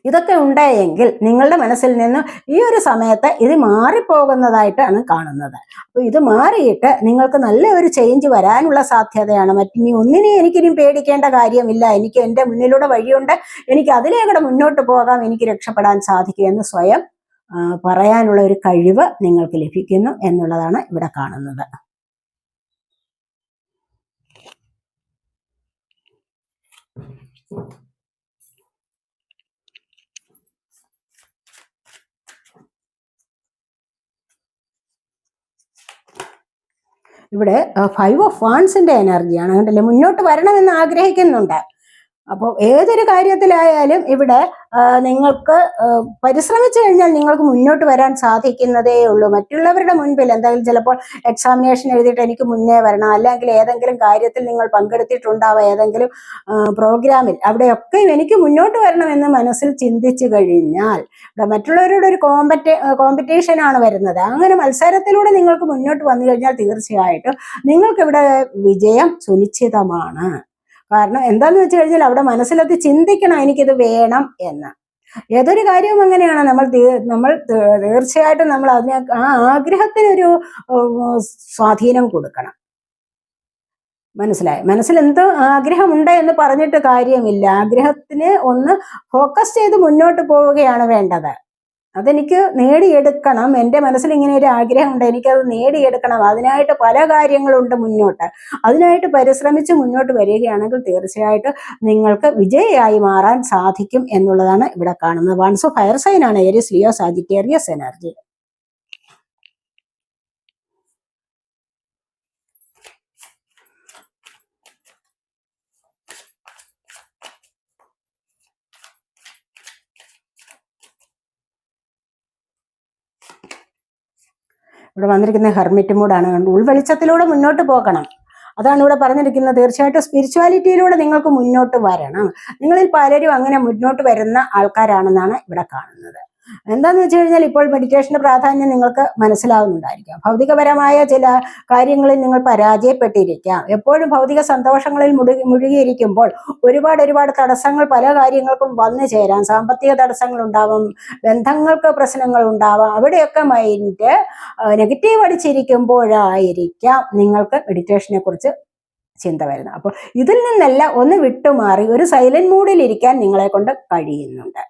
ഇതൊക്കെ ഉണ്ടായെങ്കിൽ നിങ്ങളുടെ മനസ്സിൽ നിന്ന് ഈ ഒരു സമയത്ത് ഇത് മാറിപ്പോകുന്നതായിട്ടാണ് കാണുന്നത്. അപ്പൊ ഇത് മാറിയിട്ട് നിങ്ങൾക്ക് നല്ല ഒരു ചേഞ്ച് വരാനുള്ള സാധ്യതയാണ്. മറ്റിനി ഒന്നിനെ എനിക്കിനി പേടിക്കേണ്ട കാര്യമില്ല. എനിക്ക് എന്റെ മുന്നിലൂടെ വഴിയുണ്ട്. എനിക്ക് അതിലേക്കൂടെ മുന്നോട്ട് പോകാം. എനിക്ക് രക്ഷപ്പെടാൻ സാധിക്കും എന്ന് സ്വയം പറയാനുള്ള ഒരു കഴിവ് നിങ്ങൾക്ക് ലഭിക്കുന്നു എന്നുള്ളതാണ് ഇവിടെ കാണുന്നത്. ഇവിടെ ഫൈവ് ഓഫ് വാൺസിന്റെ എനർജിയാണ് അതുകൊണ്ടല്ലേ മുന്നോട്ട് വരണമെന്ന് ആഗ്രഹിക്കുന്നുണ്ട്. അപ്പോൾ ഏതൊരു കാര്യത്തിലായാലും ഇവിടെ നിങ്ങൾക്ക് പരിശ്രമിച്ചു കഴിഞ്ഞാൽ നിങ്ങൾക്ക് മുന്നോട്ട് വരാൻ സാധിക്കുന്നതേ ഉള്ളൂ. മറ്റുള്ളവരുടെ മുൻപിൽ എന്തായാലും ചിലപ്പോൾ എക്സാമിനേഷൻ എഴുതിയിട്ട് എനിക്ക് മുന്നേ വരണം. അല്ലെങ്കിൽ ഏതെങ്കിലും കാര്യത്തിൽ നിങ്ങൾ പങ്കെടുത്തിട്ടുണ്ടാവുക ഏതെങ്കിലും പ്രോഗ്രാമിൽ അവിടെയൊക്കെ എനിക്ക് മുന്നോട്ട് വരണമെന്ന് മനസ്സിൽ ചിന്തിച്ചു കഴിഞ്ഞാൽ ഇവിടെ മറ്റുള്ളവരുടെ ഒരു കോമ്പറ്റേ കോമ്പറ്റീഷനാണ് വരുന്നത്. അങ്ങനെ മത്സരത്തിലൂടെ നിങ്ങൾക്ക് മുന്നോട്ട് വന്നു കഴിഞ്ഞാൽ തീർച്ചയായിട്ടും നിങ്ങൾക്കിവിടെ വിജയം സുനിശ്ചിതമാണ്. കാരണം എന്താന്ന് വെച്ച് കഴിഞ്ഞാൽ അവിടെ മനസ്സിലത് ചിന്തിക്കണം എനിക്കിത് വേണം എന്ന്. ഏതൊരു കാര്യവും അങ്ങനെയാണ്. നമ്മൾ നമ്മൾ തീർച്ചയായിട്ടും നമ്മൾ അതിനെ ആ ആഗ്രഹത്തിന് ഒരു സ്വാധീനം കൊടുക്കണം. മനസ്സിലായി? മനസ്സിൽ എന്ത് ആഗ്രഹമുണ്ട് എന്ന് പറഞ്ഞിട്ട് കാര്യമില്ല. ആഗ്രഹത്തിന് ഒന്ന് ഫോക്കസ് ചെയ്ത് മുന്നോട്ട് പോവുകയാണ് വേണ്ടത്. അതെനിക്ക് നേടിയെടുക്കണം. എന്റെ മനസ്സിൽ ഇങ്ങനെ ഒരു ആഗ്രഹമുണ്ട്. എനിക്കത് നേടിയെടുക്കണം. അതിനായിട്ട് പല കാര്യങ്ങളുണ്ട് മുന്നോട്ട്. അതിനായിട്ട് പരിശ്രമിച്ച് മുന്നോട്ട് വരികയാണെങ്കിൽ തീർച്ചയായിട്ടും നിങ്ങൾക്ക് വിജയിയായി മാറാൻ സാധിക്കും എന്നുള്ളതാണ് ഇവിടെ കാണുന്നത്. വൺസ് ഫയർ സൈനാണ് ഏരിയസ് ലിയോ സാജിറ്റേറിയസ് എനർജി. ഇവിടെ വന്നിരിക്കുന്ന ഹെർമിറ്റ് മൂഡാണ് ഉൾവെളിച്ചത്തിലൂടെ മുന്നോട്ട് പോകണം. അതാണ് ഇവിടെ പറഞ്ഞിരിക്കുന്നത്. തീർച്ചയായിട്ടും സ്പിരിച്വാലിറ്റിയിലൂടെ നിങ്ങൾക്ക് മുന്നോട്ട് വരണം. നിങ്ങളിൽ പലരും അങ്ങനെ മുന്നോട്ട് വരുന്ന ആൾക്കാരാണെന്നാണ് ഇവിടെ കാണുന്നത്. എന്താന്ന് വെച്ച് കഴിഞ്ഞാൽ ഇപ്പോൾ മെഡിറ്റേഷന്റെ പ്രാധാന്യം നിങ്ങൾക്ക് മനസ്സിലാവുന്നുണ്ടായിരിക്കാം. ഭൗതികപരമായ ചില കാര്യങ്ങളിൽ നിങ്ങൾ പരാജയപ്പെട്ടിരിക്കാം. എപ്പോഴും ഭൗതിക സന്തോഷങ്ങളിൽ മുഴുകി മുഴുകിയിരിക്കുമ്പോൾ ഒരുപാട് ഒരുപാട് തടസ്സങ്ങൾ പല കാര്യങ്ങൾക്കും വന്നു ചേരാം. സാമ്പത്തിക തടസ്സങ്ങൾ ഉണ്ടാവും ബന്ധങ്ങൾക്ക് പ്രശ്നങ്ങൾ ഉണ്ടാവാം. അവിടെയൊക്കെ മൈൻഡ് നെഗറ്റീവ് അടിച്ചിരിക്കുമ്പോഴായിരിക്കാം നിങ്ങൾക്ക് മെഡിറ്റേഷനെ കുറിച്ച് ചിന്ത വരുന്നത്. അപ്പോൾ ഇതിൽ നിന്നല്ല ഒന്ന് വിട്ടുമാറി ഒരു സൈലന്റ് മൂഡിൽ ഇരിക്കാൻ നിങ്ങളെ കൊണ്ട് കഴിയുന്നുണ്ട്.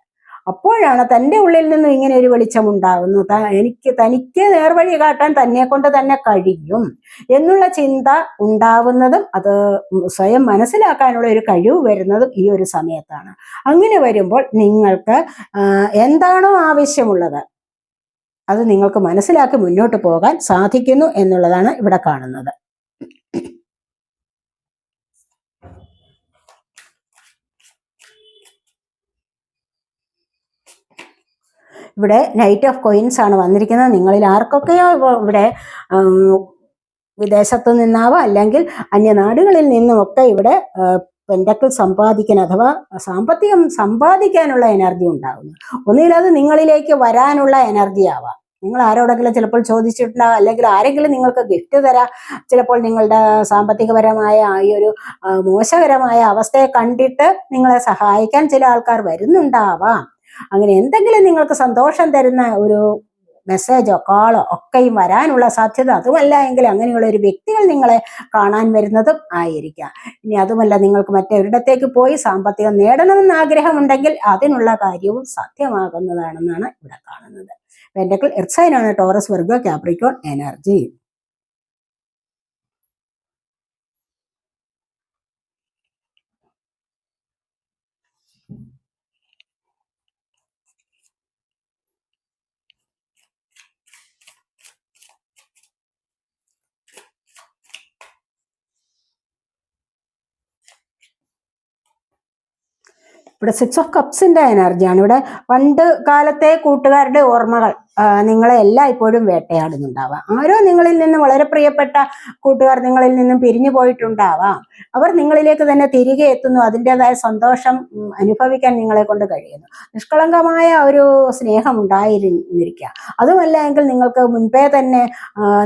അപ്പോഴാണ് തന്റെ ഉള്ളിൽ നിന്നും ഇങ്ങനെ ഒരു വെളിച്ചം ഉണ്ടാകുന്നു ത- എനിക്ക് തനിക്ക് നേർവഴി കാട്ടാൻ തന്നെ കൊണ്ട് തന്നെ കഴിയും എന്നുള്ള ചിന്ത ഉണ്ടാവുന്നതും അത് സ്വയം മനസ്സിലാക്കാനുള്ള ഒരു കഴിവ് വരുന്നതും ഈ ഒരു സമയത്താണ്. അങ്ങനെ വരുമ്പോൾ നിങ്ങൾക്ക് എന്താണോ ആവശ്യമുള്ളത് അത് നിങ്ങൾക്ക് മനസ്സിലാക്കി മുന്നോട്ട് പോകാൻ സാധിക്കുന്നു എന്നുള്ളതാണ് ഇവിടെ കാണുന്നത്. ഇവിടെ നൈറ്റ് ഓഫ് കോയിൻസ് ആണ് വന്നിരിക്കുന്നത്. നിങ്ങളിൽ ആർക്കൊക്കെയോ ഇവിടെ വിദേശത്തു നിന്നാവോ അല്ലെങ്കിൽ അന്യനാടുകളിൽ നിന്നുമൊക്കെ ഇവിടെ പെൻഡക്കിൾ സമ്പാദിക്കാൻ അഥവാ സാമ്പത്തികം സമ്പാദിക്കാനുള്ള എനർജി ഉണ്ടാകുന്നു ഒന്നുകിൽ അത് നിങ്ങളിലേക്ക് വരാനുള്ള എനർജി ആവാം. നിങ്ങൾ ആരോടെങ്കിലും ചിലപ്പോൾ ചോദിച്ചിട്ടുണ്ടാകും അല്ലെങ്കിൽ ആരെങ്കിലും നിങ്ങൾക്ക് ഗിഫ്റ്റ് തരാം. ചിലപ്പോൾ നിങ്ങളുടെ സാമ്പത്തികപരമായ ഈ ഒരു മോശകരമായ അവസ്ഥയെ കണ്ടിട്ട് നിങ്ങളെ സഹായിക്കാൻ ചില ആൾക്കാർ വരുന്നുണ്ടാവാം. അങ്ങനെ എന്തെങ്കിലും നിങ്ങൾക്ക് സന്തോഷം തരുന്ന ഒരു മെസ്സേജോ കോളോ ഒക്കെയും വരാനുള്ള സാധ്യത അതുമല്ല എങ്കിൽ അങ്ങനെയുള്ള ഒരു വ്യക്തികൾ നിങ്ങളെ കാണാൻ വരുന്നതും ആയിരിക്കാം. ഇനി അതുമല്ല നിങ്ങൾക്ക് മറ്റൊരിടത്തേക്ക് പോയി സാമ്പത്തികം നേടണമെന്ന് ആഗ്രഹമുണ്ടെങ്കിൽ അതിനുള്ള കാര്യവും സാധ്യമാകുന്നതാണെന്നാണ് ഇവിടെ കാണുന്നത്. പെൻഡക്കിൾ എർസൈനാണ് ടോറസ് വർഗ കാപ്രിക്കോൺ എനർജി. ഇവിടെ സിക്സ് ഓഫ് കപ്സിന്റെ എനർജിയാണ് ഇവിടെ പണ്ട് കാലത്തെ കൂട്ടുകാരുടെ ഓർമ്മകൾ. നിങ്ങളെ എല്ലായ്പ്പോഴും വേട്ടയാടുന്നുണ്ടാവാം. ആരോ നിങ്ങളിൽ നിന്ന് വളരെ പ്രിയപ്പെട്ട കൂട്ടുകാർ നിങ്ങളിൽ നിന്നും പിരിഞ്ഞു പോയിട്ടുണ്ടാവാം. അവർ നിങ്ങളിലേക്ക് തന്നെ തിരികെ എത്തുന്നു. അതിന്റെതായ സന്തോഷം അനുഭവിക്കാൻ നിങ്ങളെ കൊണ്ട് കഴിയുന്നു. നിഷ്കളങ്കമായ ഒരു സ്നേഹം ഉണ്ടായിരുന്നിരിക്കുക അതുമല്ല എങ്കിൽ നിങ്ങൾക്ക് മുൻപേ തന്നെ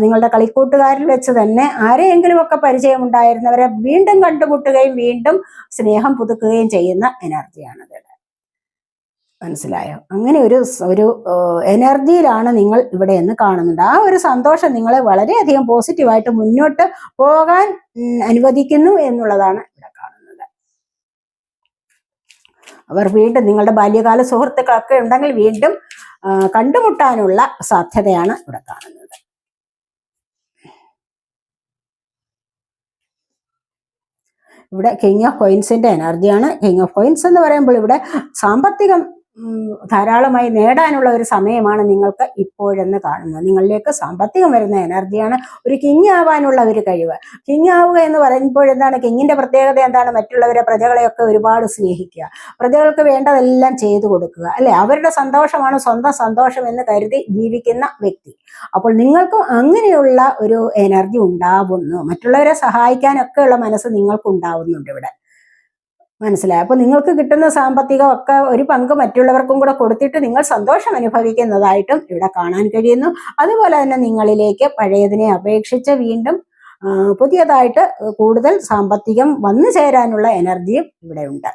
നിങ്ങളുടെ കളിക്കൂട്ടുകാരിൽ വെച്ച് തന്നെ ആരെയെങ്കിലും ഒക്കെ പരിചയം ഉണ്ടായിരുന്നവരെ വീണ്ടും കണ്ടുമുട്ടുകയും വീണ്ടും സ്നേഹം പുതുക്കുകയും ചെയ്യുന്ന എനർജിയാണത്. മനസ്സിലായോ? അങ്ങനെ ഒരു ഒരു എനർജിയിലാണ് നിങ്ങൾ ഇവിടെ എന്ന് കാണുന്നുണ്ട്. ആ ഒരു സന്തോഷം നിങ്ങളെ വളരെയധികം പോസിറ്റീവായിട്ട് മുന്നോട്ട് പോകാൻ അനുവദിക്കുന്നു എന്നുള്ളതാണ് ഇവിടെ കാണുന്നത്. അവർ വീണ്ടും നിങ്ങളുടെ ബാല്യകാല സുഹൃത്തുക്കളൊക്കെ ഉണ്ടെങ്കിൽ വീണ്ടും കണ്ടുമുട്ടാനുള്ള സാധ്യതയാണ് ഇവിടെ കാണുന്നത്. ഇവിടെ കിങ് ഓഫ് കോയിൻസിന്റെ എനർജിയാണ് കിങ് ഓഫ് കോയിൻസ് എന്ന് പറയുമ്പോൾ ഇവിടെ സാമ്പത്തികം ധാരാളമായി നേടാനുള്ള ഒരു സമയമാണ് നിങ്ങൾക്ക് ഇപ്പോഴെന്ന് കാണുന്നത്. നിങ്ങളിലേക്ക് സാമ്പത്തികം വരുന്ന എനർജിയാണ് ഒരു കിങ് ആവാനുള്ള ഒരു കഴിവ്. കിങ് ആവുക എന്ന് പറയുമ്പോൾ എന്താണ്? കിങ്ങിന്റെ പ്രത്യേകത എന്താണ്? മറ്റുള്ളവരെ പ്രജകളെയൊക്കെ ഒരുപാട് സ്നേഹിക്കുക. പ്രജകൾക്ക് വേണ്ടതെല്ലാം ചെയ്തു കൊടുക്കുക. അല്ലെ? അവരുടെ സന്തോഷമാണ് സ്വന്തം സന്തോഷം എന്ന് കരുതി ജീവിക്കുന്ന വ്യക്തി. അപ്പോൾ നിങ്ങൾക്കും അങ്ങനെയുള്ള ഒരു എനർജി ഉണ്ടാവുന്നു. മറ്റുള്ളവരെ സഹായിക്കാനൊക്കെയുള്ള മനസ്സ് നിങ്ങൾക്ക് ഉണ്ടാവുന്നുണ്ട് ഇവിടെ. മനസ്സിലായി. അപ്പൊ നിങ്ങൾക്ക് കിട്ടുന്ന സാമ്പത്തികം ഒക്കെ ഒരു പങ്ക് മറ്റുള്ളവർക്കും കൂടെ കൊടുത്തിട്ട് നിങ്ങൾ സന്തോഷം അനുഭവിക്കുന്നതായിട്ടും ഇവിടെ കാണാൻ കഴിയുന്നു. അതുപോലെ തന്നെ നിങ്ങളിലേക്ക് പഴയതിനെ അപേക്ഷിച്ച് വീണ്ടും പുതിയതായിട്ട് കൂടുതൽ സാമ്പത്തികം വന്നു ചേരാനുള്ള എനർജിയും ഇവിടെ ഉണ്ട്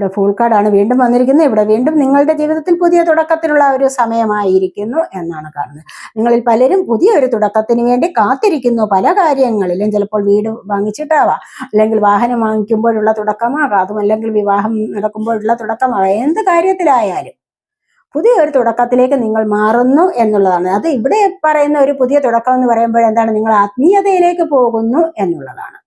ഇവിടെ ഫുൾ കാർഡാണ് വീണ്ടും വന്നിരിക്കുന്നത്. ഇവിടെ വീണ്ടും നിങ്ങളുടെ ജീവിതത്തിൽ പുതിയ തുടക്കത്തിനുള്ള ഒരു സമയമായിരിക്കുന്നു എന്നാണ് കാണുന്നത്. നിങ്ങളിൽ പലരും പുതിയ ഒരു തുടക്കത്തിന് വേണ്ടി കാത്തിരിക്കുന്നു. പല കാര്യങ്ങളിലും ചിലപ്പോൾ വീട് വാങ്ങിച്ചിട്ടാവാം. അല്ലെങ്കിൽ വാഹനം വാങ്ങിക്കുമ്പോഴുള്ള തുടക്കമാകാം. അതുമല്ലെങ്കിൽ വിവാഹം നടക്കുമ്പോഴുള്ള തുടക്കമാകാം. എന്ത് കാര്യത്തിലായാലും പുതിയ ഒരു തുടക്കത്തിലേക്ക് നിങ്ങൾ മാറുന്നു എന്നുള്ളതാണ്. അത് ഇവിടെ പറയുന്ന ഒരു പുതിയ തുടക്കം എന്ന് പറയുമ്പോൾ എന്താണ്? നിങ്ങൾ ആത്മീയതയിലേക്ക് പോകുന്നു എന്നുള്ളതാണ്.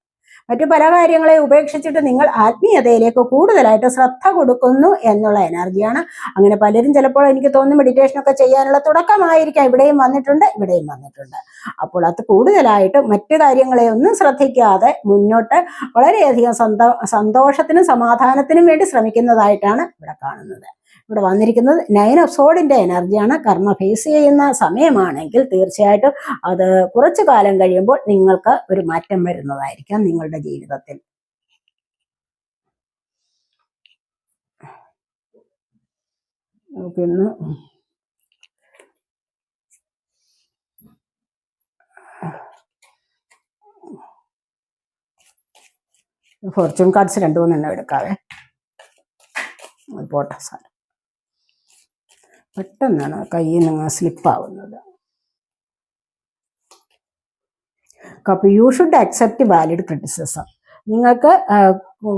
മറ്റു പല കാര്യങ്ങളെ ഉപേക്ഷിച്ചിട്ട് നിങ്ങൾ ആത്മീയതയിലേക്ക് കൂടുതലായിട്ട് ശ്രദ്ധ കൊടുക്കുന്നു എന്നുള്ള എനർജിയാണ്. അങ്ങനെ പലരും ചിലപ്പോൾ എനിക്ക് തോന്നുന്നു മെഡിറ്റേഷൻ ഒക്കെ ചെയ്യാനുള്ള തുടക്കമായിരിക്കാം. ഇവിടെയും വന്നിട്ടുണ്ട് ഇവിടെയും വന്നിട്ടുണ്ട്. അപ്പോൾ അത് കൂടുതലായിട്ട് മറ്റു കാര്യങ്ങളെ ഒന്നും ശ്രദ്ധിക്കാതെ മുന്നോട്ട് വളരെയധികം സന്തോ സന്തോഷത്തിനും സമാധാനത്തിനും വേണ്ടി ശ്രമിക്കുന്നതായിട്ടാണ് ഇവിടെ കാണുന്നത്. ഇവിടെ വന്നിരിക്കുന്നത് നയൻ ഓഫ് സോഡിന്റെ എനർജിയാണ് കർമ്മ ഫേസ് ചെയ്യുന്ന സമയമാണെങ്കിൽ തീർച്ചയായിട്ടും അത് കുറച്ചു കാലം കഴിയുമ്പോൾ നിങ്ങൾക്ക് ഒരു മാറ്റം വരുന്നതായിരിക്കാം നിങ്ങളുടെ ജീവിതത്തിൽ. പിന്നെ ഫോർച്യൂൺ കാർഡ്സ് രണ്ടു മൂന്നെണ്ണം എടുക്കാവേ പോട്ടെ സാർ. പെട്ടെന്നാണ് കയ്യിൽ നിന്ന് സ്ലിപ്പാവുന്നത്. അപ്പോൾ you should accept valid criticism നിങ്ങൾക്ക്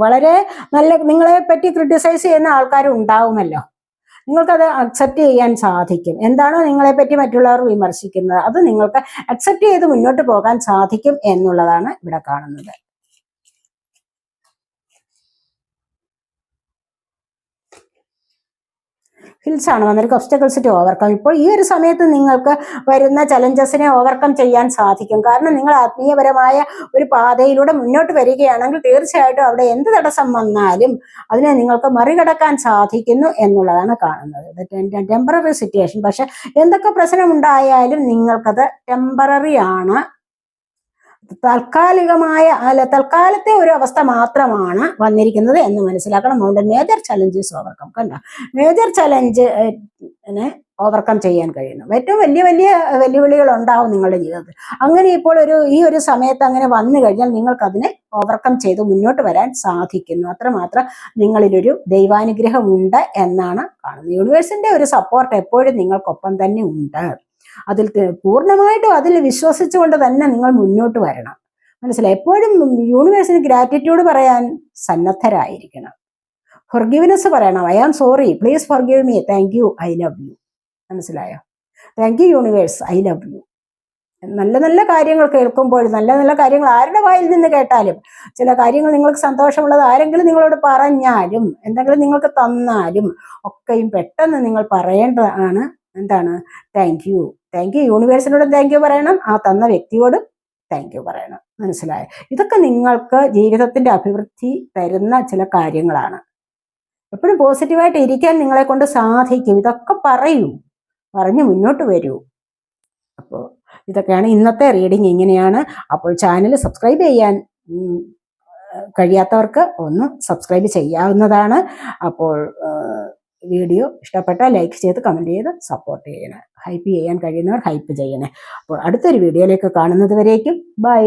വളരെ നല്ല നിങ്ങളെ പറ്റി ക്രിട്ടിസൈസ് ചെയ്യുന്ന ആൾക്കാർ ഉണ്ടാവുമല്ലോ. നിങ്ങൾക്കത് അക്സെപ്റ്റ് ചെയ്യാൻ സാധിക്കും. എന്താണോ നിങ്ങളെ പറ്റി മറ്റുള്ളവർ വിമർശിക്കുന്നത്? അത് നിങ്ങൾക്ക് അക്സെപ്റ്റ് ചെയ്ത് മുന്നോട്ട് പോകാൻ സാധിക്കും എന്നുള്ളതാണ് ഇവിടെ കാണുന്നത്. ഹിൽസ് ആണ് വന്നിരിക്കുന്നത് ഒബ്സ്റ്റക്കിൾസ് ടു ഓവർകം ഇപ്പോൾ ഈ ഒരു സമയത്ത് നിങ്ങൾക്ക് വരുന്ന ചലഞ്ചസിനെ ഓവർകം ചെയ്യാൻ സാധിക്കും. കാരണം നിങ്ങൾ ആത്മീയപരമായ ഒരു പാതയിലൂടെ മുന്നോട്ട് വരികയാണെങ്കിൽ തീർച്ചയായിട്ടും അവിടെ എന്ത് തടസ്സം വന്നാലും അതിനെ നിങ്ങൾക്ക് മറികടക്കാൻ സാധിക്കുന്നു എന്നുള്ളതാണ് കാണുന്നത്. ടെമ്പററി സിറ്റുവേഷൻ പക്ഷെ എന്തൊക്കെ പ്രശ്നം ഉണ്ടായാലും നിങ്ങൾക്കത് ടെമ്പററി ആണ്. താൽക്കാലികമായ അല്ല തൽക്കാലത്തെ ഒരു അവസ്ഥ മാത്രമാണ് വന്നിരിക്കുന്നത് എന്ന് മനസ്സിലാക്കണം. അതുകൊണ്ട് മേജർ ചലഞ്ചസ് ഓവർകം കണ്ട? മേജർ ചലഞ്ച് ഓവർകം ചെയ്യാൻ കഴിയുന്നു. ഏറ്റവും വലിയ വലിയ വെല്ലുവിളികൾ ഉണ്ടാവും നിങ്ങളുടെ ജീവിതത്തിൽ. അങ്ങനെ ഇപ്പോൾ ഒരു ഈ ഒരു സമയത്ത് അങ്ങനെ വന്നു കഴിഞ്ഞാൽ നിങ്ങൾക്ക് അതിനെ ഓവർകം ചെയ്ത് മുന്നോട്ട് വരാൻ സാധിക്കുന്നു. അത്രമാത്രം നിങ്ങളിലൊരു ദൈവാനുഗ്രഹം ഉണ്ട് എന്നാണ് കാണുന്നത്. യൂണിവേഴ്സിന്റെ ഒരു സപ്പോർട്ട് എപ്പോഴും നിങ്ങൾക്കൊപ്പം തന്നെ ഉണ്ട്. അതിൽ പൂർണമായിട്ടും അതിൽ വിശ്വസിച്ചുകൊണ്ട് തന്നെ നിങ്ങൾ മുന്നോട്ട് വരണം. മനസ്സിലായി? എപ്പോഴും യൂണിവേഴ്സിന് ഗ്രാറ്റിറ്റ്യൂഡ് പറയാൻ സന്നദ്ധരായിരിക്കണം. ഫൊർഗീവ്നെസ് പറയണം. I am sorry please forgive me thank you I love you മനസ്സിലായോ? Thank you universe I love you നല്ല നല്ല കാര്യങ്ങൾ കേൾക്കുമ്പോൾ നല്ല നല്ല കാര്യങ്ങൾ ആരുടെ വായിൽ നിന്ന് കേട്ടാലും ചില കാര്യങ്ങൾ നിങ്ങൾക്ക് സന്തോഷമുള്ളത് ആരെങ്കിലും നിങ്ങളോട് പറഞ്ഞാലും എന്തെങ്കിലും നിങ്ങൾക്ക് തന്നാലും ഒക്കെയും പെട്ടെന്ന് നിങ്ങൾ പറയേണ്ടതാണ്. എന്താണ്? താങ്ക് താങ്ക് യു യൂണിവേഴ്സിനോടും താങ്ക് യു പറയണം. ആ തന്ന വ്യക്തിയോടും താങ്ക് യു പറയണം. മനസ്സിലായോ? ഇതൊക്കെ നിങ്ങൾക്ക് ജീവിതത്തിന്റെ അഭിവൃദ്ധി തരുന്ന ചില കാര്യങ്ങളാണ്. എപ്പോഴും പോസിറ്റീവായിട്ട് ഇരിക്കാൻ നിങ്ങളെ കൊണ്ട് സാധിക്കും. ഇതൊക്കെ പറയൂ. പറഞ്ഞ് മുന്നോട്ട് വരൂ. അപ്പോൾ ഇതൊക്കെയാണ് ഇന്നത്തെ റീഡിങ് ഇങ്ങനെയാണ്. അപ്പോൾ ചാനൽ സബ്സ്ക്രൈബ് ചെയ്യാൻ കഴിയാത്തവർക്ക് ഒന്ന് സബ്സ്ക്രൈബ് ചെയ്യാവുന്നതാണ്. അപ്പോൾ വീഡിയോ ഇഷ്ടപ്പെട്ടാൽ ലൈക്ക് ചെയ്ത് കമന്റ് ചെയ്ത് സപ്പോർട്ട് ചെയ്യണേ. ഹൈപ്പ് ചെയ്യാൻ കഴിയുന്നവർ ഹൈപ്പ് ചെയ്യണേ. അപ്പോൾ അടുത്തൊരു വീഡിയോയിലേക്ക് കാണുന്നത് വരേക്കും. ബൈ